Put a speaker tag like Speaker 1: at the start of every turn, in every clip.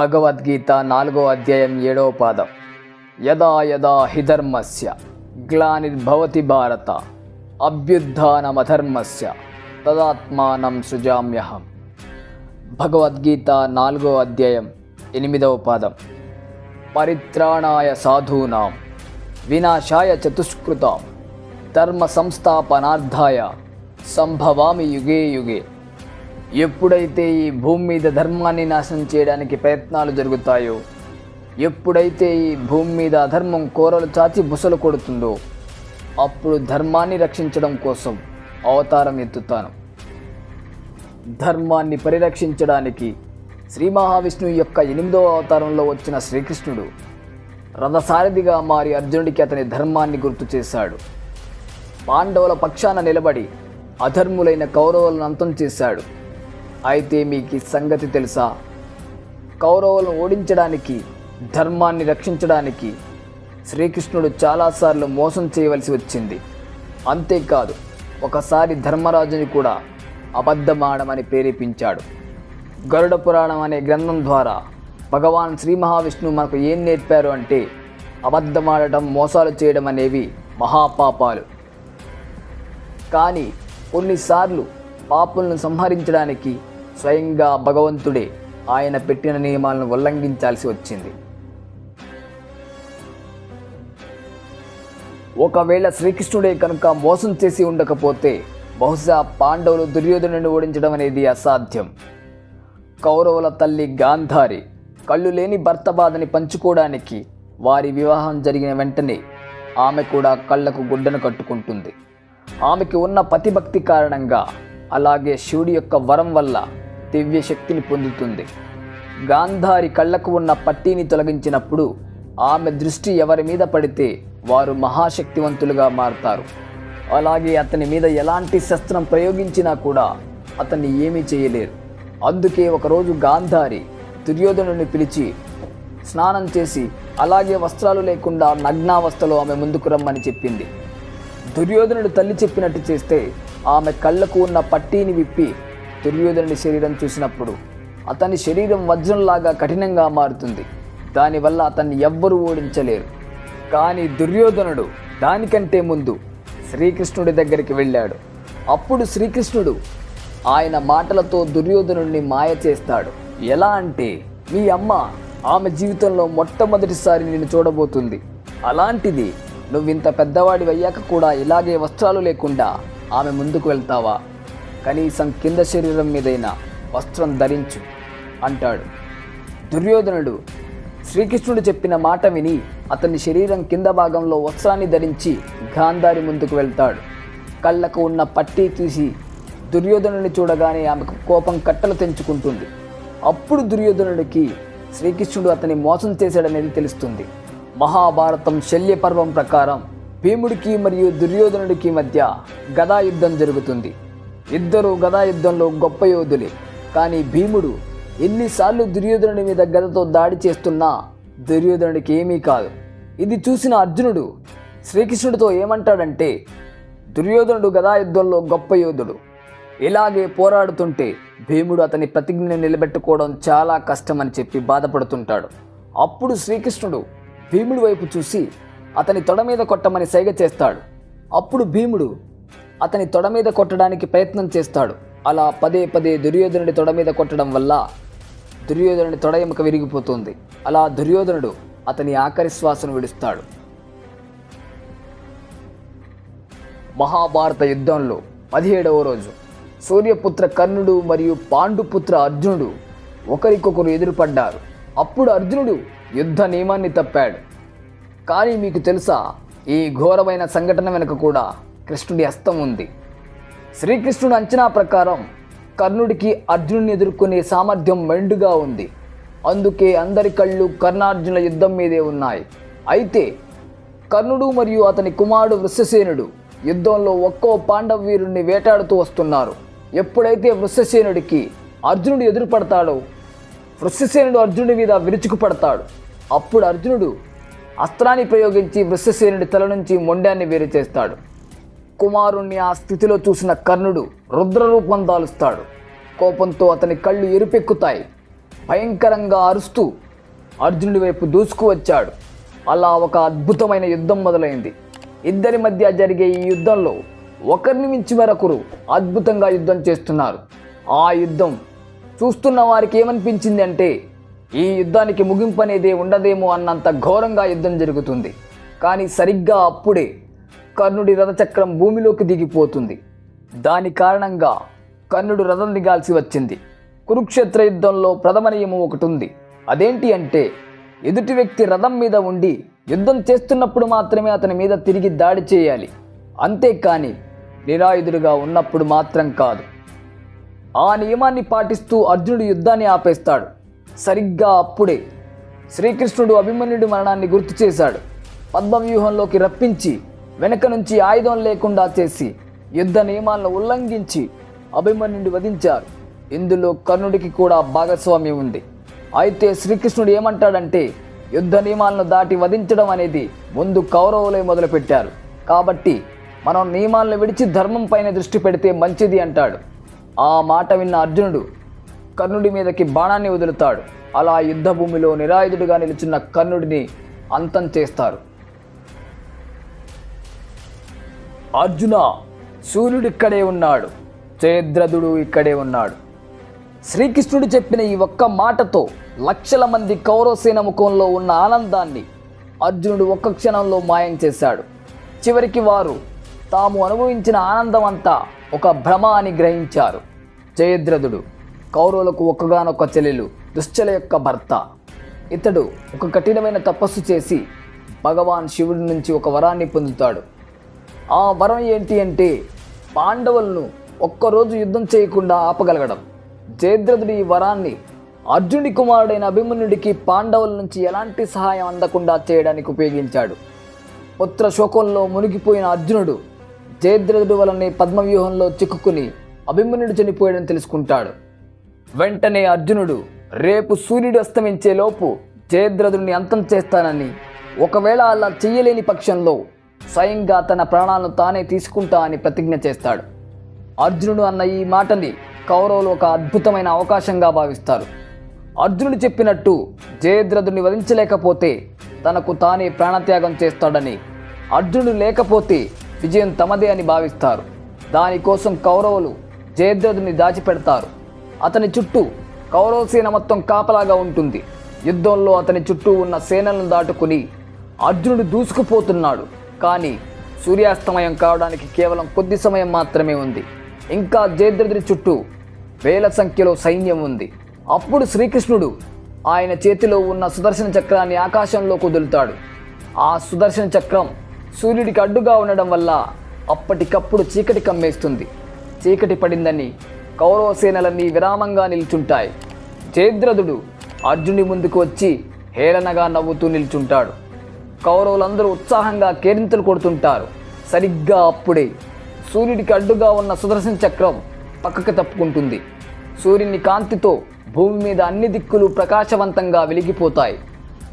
Speaker 1: భగవద్గీత నాలుగో అధ్యాయం ఏడవ పాదం. యదా యదా హిధర్మస్య గ్లానిర్భవతి భారత అభ్యుత్నమధర్మస్య తదాత్మానం సృజామ్యహం. భగవద్గీత నాలుగో అధ్యాయం ఎనిమిదవ పాదం. పరిత్రాణాయ సాధూనాం వినాశాయ చతుష్కృతాం ధర్మ సంస్థాపనార్థాయ సంభవామి యుగే యుగే. ఎప్పుడైతే ఈ భూమి మీద ధర్మాన్ని నాశనం చేయడానికి ప్రయత్నాలు జరుగుతాయో ఎప్పుడైతే ఈ భూమి మీద అధర్మం కోరలు చాచి బుసలు కొడుతుందో అప్పుడు ధర్మాన్ని రక్షించడం కోసం అవతారం ఎత్తుతాను. ధర్మాన్ని పరిరక్షించడానికి శ్రీ మహావిష్ణువు యొక్క ఎనిమిదవ అవతారంలో వచ్చిన శ్రీకృష్ణుడు రథసారథిగా మారి అర్జునుడికి అతని ధర్మాన్ని గుర్తు చేశాడు. పాండవుల పక్షాన నిలబడి అధర్ములైన కౌరవులను అంతం చేశాడు. అయితే మీకు సంగతి తెలుసా? కౌరవులను ఓడించడానికి ధర్మాన్ని రక్షించడానికి శ్రీకృష్ణుడు చాలాసార్లు మోసం చేయవలసి వచ్చింది. అంతేకాదు ఒకసారి ధర్మరాజుని కూడా అబద్ధమాడమని ప్రేరేపించాడు. గరుడ పురాణం అనే గ్రంథం ద్వారా భగవాన్ శ్రీ మహావిష్ణువు మనకు ఏం నేర్పారు అంటే అబద్ధమాడటం మోసాలు చేయడం అనేవి మహాపాపాలు. కానీ కొన్నిసార్లు పాపులను సంహరించడానికి స్వయంగా భగవంతుడే ఆయన పెట్టిన నియమాలను ఉల్లంఘించాల్సి వచ్చింది. ఒకవేళ శ్రీకృష్ణుడే కనుక మోసం చేసి ఉండకపోతే బహుశా పాండవులు దుర్యోధనుని ఓడించడం అనేది అసాధ్యం. కౌరవుల తల్లి గాంధారి కళ్ళు లేని భర్త బాధని పంచుకోవడానికి వారి వివాహం జరిగిన వెంటనే ఆమె కూడా కళ్ళకు గుడ్డను కట్టుకుంటుంది. ఆమెకి ఉన్న పతిభక్తి కారణంగా అలాగే శివుడి యొక్క వరం వల్ల దివ్య శక్తిని పొందుతుంది. గాంధారి కళ్ళకు ఉన్న పట్టీని తొలగించినప్పుడు ఆమె దృష్టి ఎవరి మీద పడితే వారు మహాశక్తివంతులుగా మారతారు. అలాగే అతని మీద ఎలాంటి శస్త్రం ప్రయోగించినా కూడా అతన్ని ఏమీ చేయలేరు. అందుకే ఒకరోజు గాంధారి దుర్యోధనుని పిలిచి స్నానం చేసి అలాగే వస్త్రాలు లేకుండా నగ్నావస్థలో ఆమె ముందుకు రమ్మని చెప్పింది. దుర్యోధనుడు తల్లి చెప్పినట్టు చేస్తే ఆమె కళ్ళకు ఉన్న పట్టీని విప్పి దుర్యోధనుడి శరీరం చూసినప్పుడు అతని శరీరం వజ్రంలాగా కఠినంగా మారుతుంది. దానివల్ల అతన్ని ఎవ్వరూ ఓడించలేరు. కానీ దుర్యోధనుడు దానికంటే ముందు శ్రీకృష్ణుడి దగ్గరికి వెళ్ళాడు. అప్పుడు శ్రీకృష్ణుడు ఆయన మాటలతో దుర్యోధనుడిని మాయ చేస్తాడు. ఎలా అంటే మీ అమ్మ ఆమె జీవితంలో మొట్టమొదటిసారి నేను చూడబోతుంది. అలాంటిది నువ్వింత పెద్దవాడివయ్యాక కూడా ఇలాగే వస్త్రాలు లేకుండా ఆమె ముందుకు వెళ్తావా? కనీసం కింద శరీరం మీదైనా వస్త్రం ధరించు అంటాడు. దుర్యోధనుడు శ్రీకృష్ణుడు చెప్పిన మాట విని అతని శరీరం కింద భాగంలో వస్త్రాన్ని ధరించి గాంధారి ముందుకు వెళ్తాడు. కళ్ళకు ఉన్న పట్టీ తీసి దుర్యోధనుని చూడగానే ఆమెకు కోపం కట్టలు తెంచుకుంటుంది. అప్పుడు దుర్యోధనుడికి శ్రీకృష్ణుడు అతని మోసం చేశాడనేది తెలుస్తుంది. మహాభారతం శల్య పర్వం ప్రకారం భీముడికి మరియు దుర్యోధనుడికి మధ్య గదా యుద్ధం జరుగుతుంది. ఇద్దరు గదా యుద్ధంలో గొప్ప యోధులే. కానీ భీముడు ఎన్నిసార్లు దుర్యోధనుడి మీద గదతో దాడి చేస్తున్నా దుర్యోధనుడికి ఏమీ కాదు. ఇది చూసిన అర్జునుడు శ్రీకృష్ణుడితో ఏమంటాడంటే దుర్యోధనుడు గదాయుద్ధంలో గొప్ప యోధుడు. ఇలాగే పోరాడుతుంటే భీముడు అతని ప్రతిజ్ఞను నిలబెట్టుకోవడం చాలా కష్టమని చెప్పి బాధపడుతుంటాడు. అప్పుడు శ్రీకృష్ణుడు భీముడి వైపు చూసి అతని తొడ మీద కొట్టమని సైగ చేస్తాడు. అప్పుడు భీముడు అతని తొడ మీద కొట్టడానికి ప్రయత్నం చేస్తాడు. అలా పదే పదే దుర్యోధనుడి తొడ మీద కొట్టడం వల్ల దుర్యోధనుడి తొడ ఎముక విరిగిపోతుంది. అలా దుర్యోధనుడు అతని ఆఖరి శ్వాసను విడుస్తాడు. మహాభారత యుద్ధంలో పదిహేడవ రోజు సూర్యపుత్ర కర్ణుడు మరియు పాండుపుత్ర అర్జునుడు ఒకరికొకరు ఎదురుపడ్డారు. అప్పుడు అర్జునుడు యుద్ధ నియమాన్ని తప్పాడు. కానీ మీకు తెలుసా ఈ ఘోరమైన సంఘటన వెనుక కూడా కృష్ణుడి హస్తం ఉంది. శ్రీకృష్ణుడు అంచనా ప్రకారం కర్ణుడికి అర్జునుడిని ఎదుర్కొనే సామర్థ్యం మెండుగా ఉంది. అందుకే అందరి కళ్ళు కర్ణార్జునుల యుద్ధం మీదే ఉన్నాయి. అయితే కర్ణుడు మరియు అతని కుమారుడు వృషసేనుడు యుద్ధంలో ఒక్కో పాండవ వీరుణ్ణి వేటాడుతూ వస్తున్నారు. ఎప్పుడైతే వృషసేనుడికి అర్జునుడు ఎదురుపడతాడో వృషసేనుడు అర్జునుడి మీద విరుచుకుపడతాడు. అప్పుడు అర్జునుడు అస్త్రాన్ని ప్రయోగించి వృషసేనుడి తల నుంచి మొండాన్ని వేరు చేస్తాడు. కుమారుణ్ణి ఆ స్థితిలో చూసిన కర్ణుడు రుద్రరూపం దాలుస్తాడు. కోపంతో అతని కళ్ళు ఎరుపెక్కుతాయి. భయంకరంగా అరుస్తూ అర్జునుడి వైపు దూసుకు వచ్చాడు. అలా ఒక అద్భుతమైన యుద్ధం మొదలైంది. ఇద్దరి మధ్య జరిగే ఈ యుద్ధంలో ఒకరిని మించి మరొకరు అద్భుతంగా యుద్ధం చేస్తున్నారు. ఆ యుద్ధం చూస్తున్న వారికి ఏమనిపించింది అంటే ఈ యుద్ధానికి ముగింపు అనేది ఉండదేమో అన్నంత ఘోరంగా యుద్ధం జరుగుతుంది. కానీ సరిగ్గా అప్పుడే కర్ణుడి రథచక్రం భూమిలోకి దిగిపోతుంది. దాని కారణంగా కర్ణుడు రథం దిగాల్సి వచ్చింది. కురుక్షేత్ర యుద్ధంలో ప్రథమ నియమం ఒకటి ఉంది. అదేంటి అంటే ఎదుటి వ్యక్తి రథం మీద ఉండి యుద్ధం చేస్తున్నప్పుడు మాత్రమే అతని మీద తిరిగి దాడి చేయాలి. అంతేకాని నిరాయుధుడిగా ఉన్నప్పుడు మాత్రం కాదు. ఆ నియమాన్ని పాటిస్తూ అర్జునుడు యుద్ధాన్ని ఆపేస్తాడు. సరిగ్గా అప్పుడే శ్రీకృష్ణుడు అభిమన్యుడి మరణాన్ని గుర్తు చేశాడు. పద్మవ్యూహంలోకి రప్పించి వెనక నుంచి ఆయుధం లేకుండా చేసి యుద్ధ నియమాలను ఉల్లంఘించి అభిమన్యుడిని వధించారు. ఇందులో కర్ణుడికి కూడా భాగస్వామ్యం ఉంది. అయితే శ్రీకృష్ణుడు ఏమంటాడంటే యుద్ధ నియమాలను దాటి వధించడం అనేది ముందు కౌరవులే మొదలుపెట్టారు. కాబట్టి మనం నియమాలను విడిచి ధర్మం పైన దృష్టి పెడితే మంచిది అంటాడు. ఆ మాట విన్న అర్జునుడు కర్ణుడి మీదకి బాణాన్ని వదులుతాడు. అలా యుద్ధభూమిలో నిరాయుధుడిగా నిలుచున్న కర్ణుడిని అంతం చేస్తారు. అర్జున సూర్యుడు ఇక్కడే ఉన్నాడు. జయద్రథుడు ఇక్కడే ఉన్నాడు. శ్రీకృష్ణుడు చెప్పిన ఈ ఒక్క మాటతో లక్షల మంది కౌరవసేన ముఖంలో ఉన్న ఆనందాన్ని అర్జునుడు ఒక్క క్షణంలో మాయం చేశాడు. చివరికి వారు తాము అనుభవించిన ఆనందం అంతా ఒక భ్రమ అని గ్రహించారు. జయద్రథుడు కౌరవులకు ఒక్కగానొక్క చెల్లెలు దుశ్చల యొక్క భర్త. ఇతడు ఒక కఠినమైన తపస్సు చేసి భగవాన్ శివుడి నుంచి ఒక వరాన్ని పొందుతాడు. ఆ వరం ఏంటి అంటే పాండవులను ఒక్కరోజు యుద్ధం చేయకుండా ఆపగలగడం. జయద్రథుడు ఈ వరాన్ని అర్జుని కుమారుడైన అభిమన్యుడికి పాండవుల నుంచి ఎలాంటి సహాయం అందకుండా చేయడానికి ఉపయోగించాడు. పుత్ర శోకంలో మునిగిపోయిన అర్జునుడు జయద్రథుడు వలనే పద్మవ్యూహంలో చిక్కుకుని అభిమన్యుడు చనిపోయాడని తెలుసుకుంటాడు. వెంటనే అర్జునుడు రేపు సూర్యుడు అస్తమించే లోపు జయద్రథుడిని అంతం చేస్తానని ఒకవేళ అలా చెయ్యలేని పక్షంలో స్వయంగా తన ప్రాణాలను తానే తీసుకుంటా అని ప్రతిజ్ఞ చేస్తాడు. అర్జునుడు అన్న ఈ మాటని కౌరవులు ఒక అద్భుతమైన అవకాశంగా భావిస్తారు. అర్జునుడు చెప్పినట్టు జయద్రథుని వధించలేకపోతే తనకు తానే ప్రాణత్యాగం చేస్తాడని అర్జునుడు లేకపోతే విజయం తమదే అని భావిస్తారు. దానికోసం కౌరవులు జయద్రథుని దాచిపెడతారు. అతని చుట్టూ కౌరవ సేన మొత్తం కాపలాగా ఉంటుంది. యుద్ధంలో అతని చుట్టూ ఉన్న సేనలను దాటుకుని అర్జునుడు దూసుకుపోతున్నాడు. కానీ సూర్యాస్తమయం కావడానికి కేవలం కొద్ది సమయం మాత్రమే ఉంది. ఇంకా జయద్రథుడి చుట్టూ వేల సంఖ్యలో సైన్యం ఉంది. అప్పుడు శ్రీకృష్ణుడు ఆయన చేతిలో ఉన్న సుదర్శన చక్రాన్ని ఆకాశంలో కుదులుతాడు. ఆ సుదర్శన చక్రం సూర్యుడికి అడ్డుగా ఉండడం వల్ల అప్పటికప్పుడు చీకటి కమ్మేస్తుంది. చీకటి పడిందని కౌరవ సేనలన్నీ విరామంగా నిల్చుంటాయి. జయద్రథుడు అర్జుని ముందుకు వచ్చి హేళనగా నవ్వుతూ నిల్చుంటాడు. కౌరవులందరూ ఉత్సాహంగా కేరింతలు కొడుతుంటారు. సరిగ్గా అప్పుడే సూర్యుడికి అడ్డుగా ఉన్న సుదర్శన చక్రం పక్కకు తప్పుకుంటుంది. సూర్యుని కాంతితో భూమి మీద అన్ని దిక్కులు ప్రకాశవంతంగా వెలిగిపోతాయి.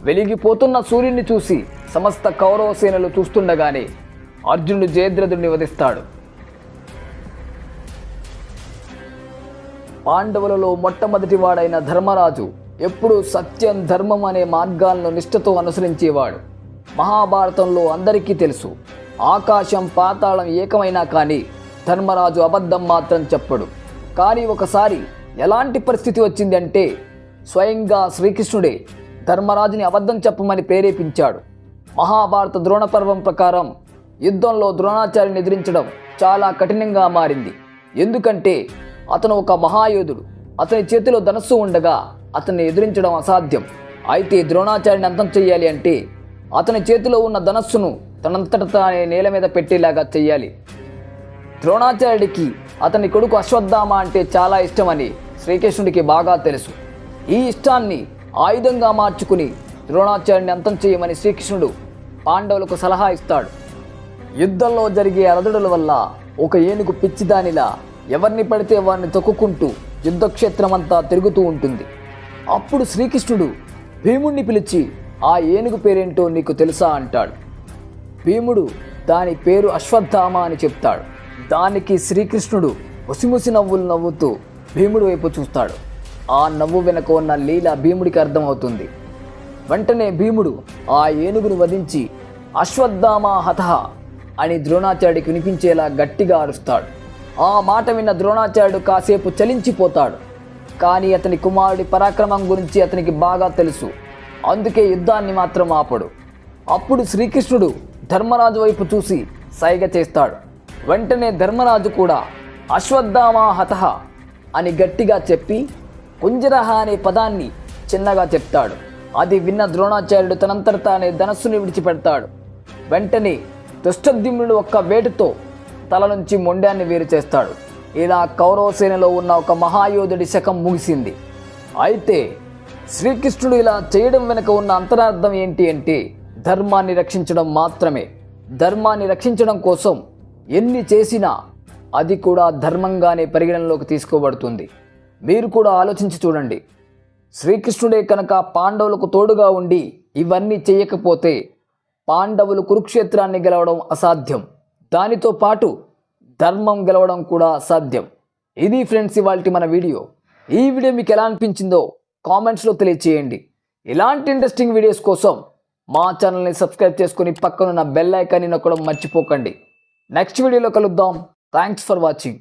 Speaker 1: వెలిగిపోతున్న సూర్యుని చూసి సమస్త కౌరవ సేనలు చూస్తుండగానే అర్జునుడు జయద్రథుడిని వధిస్తాడు. పాండవులలో మొట్టమొదటివాడైన ధర్మరాజు ఎప్పుడూ సత్యం ధర్మం అనే మార్గాలను నిష్ఠతో అనుసరించేవాడు. మహాభారతంలో అందరికీ తెలుసు. ఆకాశం పాతాళం ఏకమైనా కానీ ధర్మరాజు అబద్ధం మాత్రం చెప్పడు. కానీ ఒకసారి ఎలాంటి పరిస్థితి వచ్చింది అంటే స్వయంగా శ్రీకృష్ణుడే ధర్మరాజుని అబద్ధం చెప్పమని ప్రేరేపించాడు. మహాభారత ద్రోణ పర్వం ప్రకారం యుద్ధంలో ద్రోణాచార్యుని ఎదిరించడం చాలా కఠినంగా మారింది. ఎందుకంటే అతను ఒక మహాయోధుడు. అతని చేతిలో ధనస్సు ఉండగా అతన్ని ఎదిరించడం అసాధ్యం. అయితే ద్రోణాచార్యుని అంతం చేయాలి అంటే అతని చేతిలో ఉన్న ధనస్సును తనంతట తానే నేల మీద పెట్టేలాగా చెయ్యాలి. ద్రోణాచార్యుడికి అతని కొడుకు అశ్వత్థామ అంటే చాలా ఇష్టమని శ్రీకృష్ణుడికి బాగా తెలుసు. ఈ ఇష్టాన్ని ఆయుధంగా మార్చుకుని ద్రోణాచార్యుని అంతం చేయమని శ్రీకృష్ణుడు పాండవులకు సలహా ఇస్తాడు. యుద్ధంలో జరిగే అలదడుల వల్ల ఒక ఏనుగు పిచ్చిదానిలా ఎవరిని పడితే వారిని తొక్కుకుంటూ యుద్ధక్షేత్రమంతా తిరుగుతూ ఉంటుంది. అప్పుడు శ్రీకృష్ణుడు భీముణ్ణి పిలిచి ఆ ఏనుగు పేరేంటో నీకు తెలుసా అంటాడు. భీముడు దాని పేరు అశ్వత్థామ అని చెప్తాడు. దానికి శ్రీకృష్ణుడు ముసిముసి నవ్వులు నవ్వుతూ భీముడు వైపు చూస్తాడు. ఆ నవ్వు వెనక ఉన్న లీల భీముడికి అర్థమవుతుంది. వెంటనే భీముడు ఆ ఏనుగును వధించి అశ్వత్థామ హతహ అని ద్రోణాచార్యుడికి వినిపించేలా గట్టిగా అరుస్తాడు. ఆ మాట విన్న ద్రోణాచార్యుడు కాసేపు చలించిపోతాడు. కానీ అతని కుమారుడి పరాక్రమం గురించి అతనికి బాగా తెలుసు. అందుకే యుద్ధాన్ని మాత్రం ఆపడు. అప్పుడు శ్రీకృష్ణుడు ధర్మరాజు వైపు చూసి సైగ చేస్తాడు. వెంటనే ధర్మరాజు కూడా అశ్వత్థామా హతహ అని గట్టిగా చెప్పి కుంజరహ అనే పదాన్ని చిన్నగా చెప్తాడు. అది విన్న ద్రోణాచార్యుడు తనంతట తానే ధనస్సుని విడిచిపెడతాడు. వెంటనే దుష్టద్యుమ్నుడు ఒక్క వేటుతో తల నుంచి మొండాన్ని వేరు చేస్తాడు. ఇలా కౌరవ సేనలో ఉన్న ఒక మహాయోధుడి శకం ముగిసింది. అయితే శ్రీకృష్ణుడు ఇలా చేయడం వెనుక ఉన్న అంతరార్థం ఏంటి అంటే ధర్మాన్ని రక్షించడం మాత్రమే. ధర్మాన్ని రక్షించడం కోసం ఎన్ని చేసినా అది కూడా ధర్మంగానే పరిగణనలోకి తీసుకోబడుతుంది. మీరు కూడా ఆలోచించి చూడండి. శ్రీకృష్ణుడే కనుక పాండవులకు తోడుగా ఉండి ఇవన్నీ చేయకపోతే పాండవులు కురుక్షేత్రాన్ని గెలవడం అసాధ్యం. దానితో పాటు ధర్మం గెలవడం కూడా అసాధ్యం. ఇది ఫ్రెండ్స్ ఇవాళ మన వీడియో. ఈ వీడియో మీకు ఎలా అనిపించిందో కామెంట్స్లో తెలియచేయండి. ఇలాంటి ఇంట్రెస్టింగ్ వీడియోస్ కోసం మా ఛానల్ని సబ్స్క్రైబ్ చేసుకుని పక్కనున్న బెల్ ఐకాన్ని నొక్కడం మర్చిపోకండి. నెక్స్ట్ వీడియోలో కలుద్దాం. Thanks for watching.